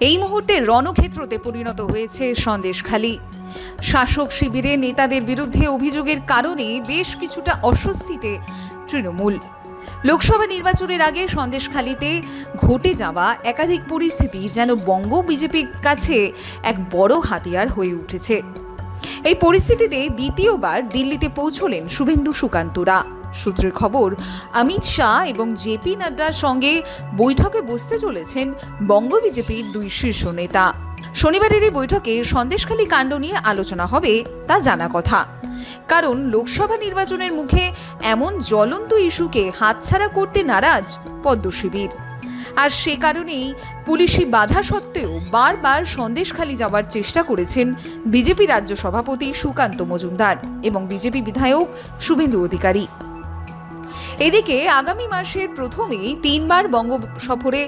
এই মুহূর্তে রণক্ষেত্রতে পরিণত হয়েছে সন্দেশখালী। শাসক শিবিরে নেতাদের বিরুদ্ধে অভিযোগের কারণে বেশ কিছুটা অস্বস্তিতে তৃণমূল। লোকসভা নির্বাচনের আগে সন্দেশখালীতে ঘটে যাওয়া একাধিক পরিস্থিতি যেন বঙ্গ বিজেপির কাছে এক বড় হাতিয়ার হয়ে উঠেছে। এই পরিস্থিতিতে দ্বিতীয়বার দিল্লিতে পৌঁছলেন শুভেন্দু সুকান্তরা। সূত্রের খবর, অমিত শাহ এবং জেপি নাড্ডার সঙ্গে বৈঠকে বসতে চলেছেন বঙ্গ বিজেপির দুই শীর্ষ নেতা। শনিবারের এই বৈঠকে সন্দেশখালী কাণ্ড নিয়ে আলোচনা হবে, তা জানা কথা। কারণ লোকসভা নির্বাচনের মুখে এমন জ্বলন্ত ইস্যুকে হাতছাড়া করতে নারাজ পদ্মশিবির আর সে কারণেই পুলিশি বাধা সত্ত্বেও বারবার সন্দেশখালি যাওয়ার চেষ্টা করেছেন বিজেপি রাজ্য সভাপতি সুকান্ত মজুমদার এবং বিজেপি বিধায়ক শুভেন্দু অধিকারী। এদিকে আগামী মাসের প্রথমেই তিনবার বঙ্গ সফরে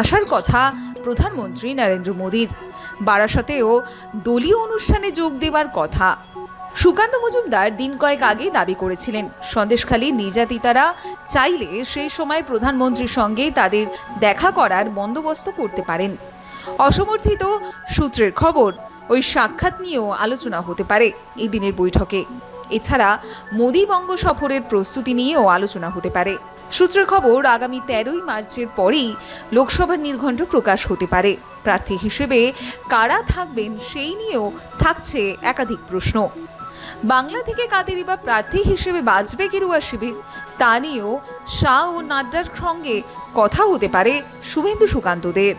আসার কথা প্রধানমন্ত্রী নরেন্দ্র মোদীর। বারাসাতেও দলীয় অনুষ্ঠানে যোগ দেওয়ার কথা। সুকান্ত মজুমদার দিন কয়েক আগে দাবি করেছিলেন, সন্দেশখালী নির্যাতিতারা চাইলে সেই সময় প্রধানমন্ত্রীর সঙ্গে তাদের দেখা করার বন্দোবস্ত করতে পারেন। অসমর্থিত সূত্রের খবর, ওই সাক্ষাৎ নিয়েও আলোচনা হতে পারে এই দিনের বৈঠকে। এছাড়া মোদি বঙ্গ সফরের প্রস্তুতি নিয়েও আলোচনা হতে পারে। সূত্রের খবর, আগামী তেরোই মার্চের পরেই লোকসভার নির্ঘণ্ট প্রকাশ হতে পারে। প্রার্থী হিসেবে কারা থাকবেন সেই নিয়েও থাকছে একাধিক প্রশ্ন। বাংলা থেকে কাদেরই বা প্রার্থী হিসেবে বাঁচবে গেরুয়া শিবির, তা নিয়েও শাহ ও নাড্ডার সঙ্গে কথা হতে পারে শুভেন্দু সুকান্তদের।